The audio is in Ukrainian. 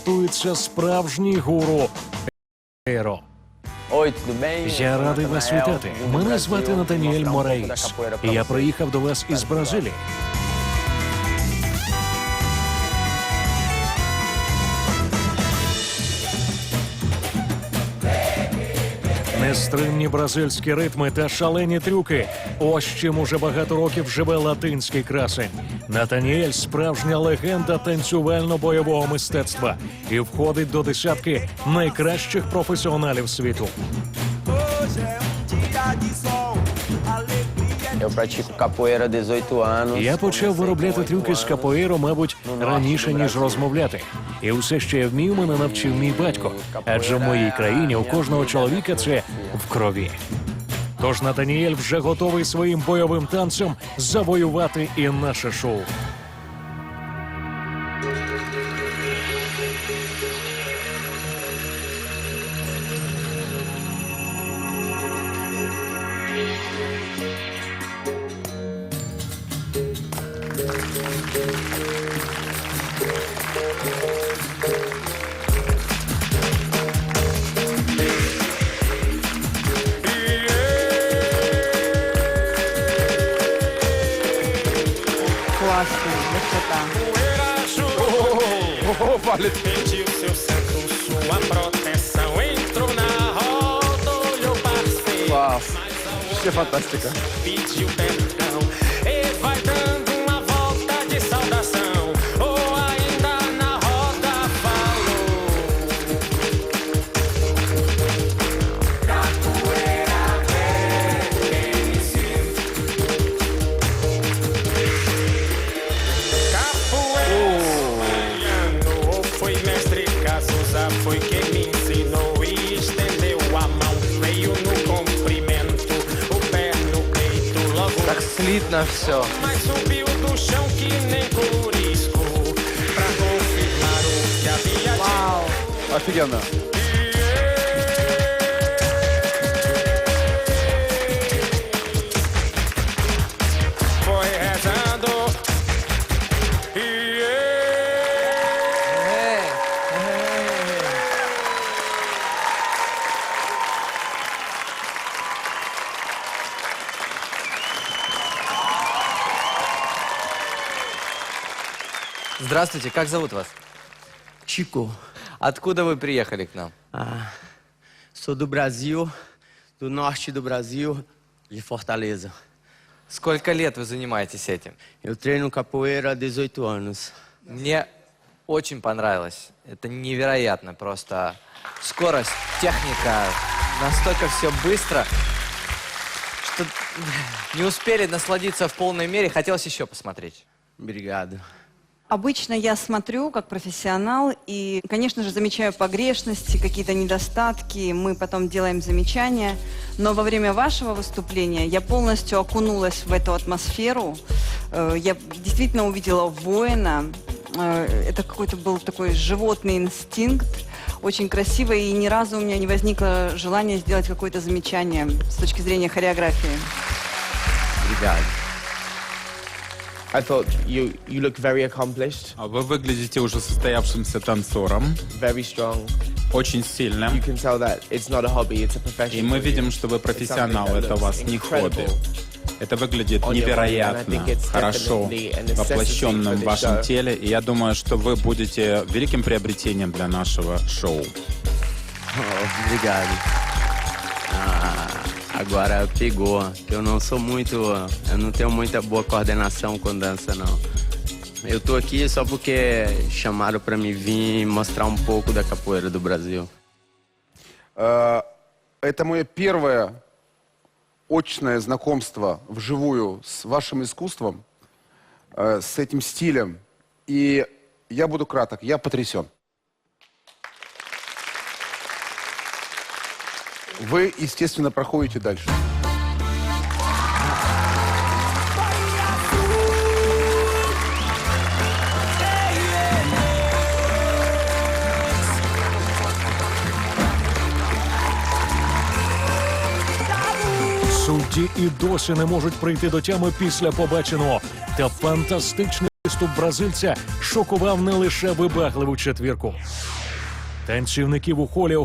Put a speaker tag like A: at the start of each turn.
A: готується справжній гуру Ейро. Я радий вас вітати. Мене звати Натаніель
B: pra
A: я приїхав до вас із Бразилії. Нестримні бразильські ритми та шалені трюки. Ось чим уже багато років живе латинський красень. Натаніель справжня легенда танцювально-бойового мистецтва і входить до десятки найкращих професіоналів світу.
B: Eu pratico capoeira 18 anos.
A: Я почав виробляти трюки з капоейро, мабуть, раніше ніж розмовляти. І все, що я вмів, мене навчив мій батько. Адже в моїй країні у кожного чоловіка це в крові. Тож Натаніель вже готовий своїм бойовим танцем завоювати і наше шоу.
C: Oh, vale.
D: Pediu seu santo, sua proteção. Entrou na roda, e eu passei. isso é fantástica. Pediu. Havia dito.
C: Вау.
E: Офигенно.
F: Здравствуйте, как зовут вас?
G: Chico,
F: Откуда вы приехали к нам?
G: ah, sou do Brasil, do norte do Brasil, de Fortaleza.
F: Сколько лет вы занимаетесь этим?
G: Eu treino capoeira há 18 anos.
F: Мне очень понравилось. Это невероятно просто. Скорость, техника, настолько все быстро, что не успели насладиться в полной мере. Хотелось еще посмотреть.
G: Obrigado.
C: Обычно я смотрю как профессионал и, конечно же, замечаю погрешности, какие-то недостатки, мы потом делаем замечания. Но во время вашего выступления я полностью окунулась в эту атмосферу. Э, Я действительно увидела воина. Э, Это какой-то был такой животный инстинкт, очень красиво, и ни разу у меня не возникло желания сделать какое-то замечание с точки зрения хореографии.
G: Obrigado.
H: I thought you you look very accomplished,
E: А Вы выглядите уже состоявшимся танцором,
H: very strong.
E: очень
H: You
E: сильным.
H: can tell that it's not a hobby, it's a profession.
E: И мы
H: you.
E: видим, что вы профессионал, это у вас не хобби. Это выглядит невероятно, хорошо, воплощенным в вашем теле. И я думаю, что вы будете великим приобретением для нашего шоу.
G: Oh, obrigado. Ah, agora pegou, que eu não sou muito, eu não tenho muita boa coordenação com dança não. Eu tô aqui só porque chamaram para me vir mostrar um pouco da capoeira do Brasil.
I: Э, Это мое первое очное знакомство вживую с вашим искусством, э, с этим стилем. И я буду краток, я потрясен. Вы, естественно, проходите дальше.
A: Судді і досі не можуть прийти до тями після побаченого та фантастичних виступ бразильця шокував не лише вибагливу четвірку. Танцівників у холі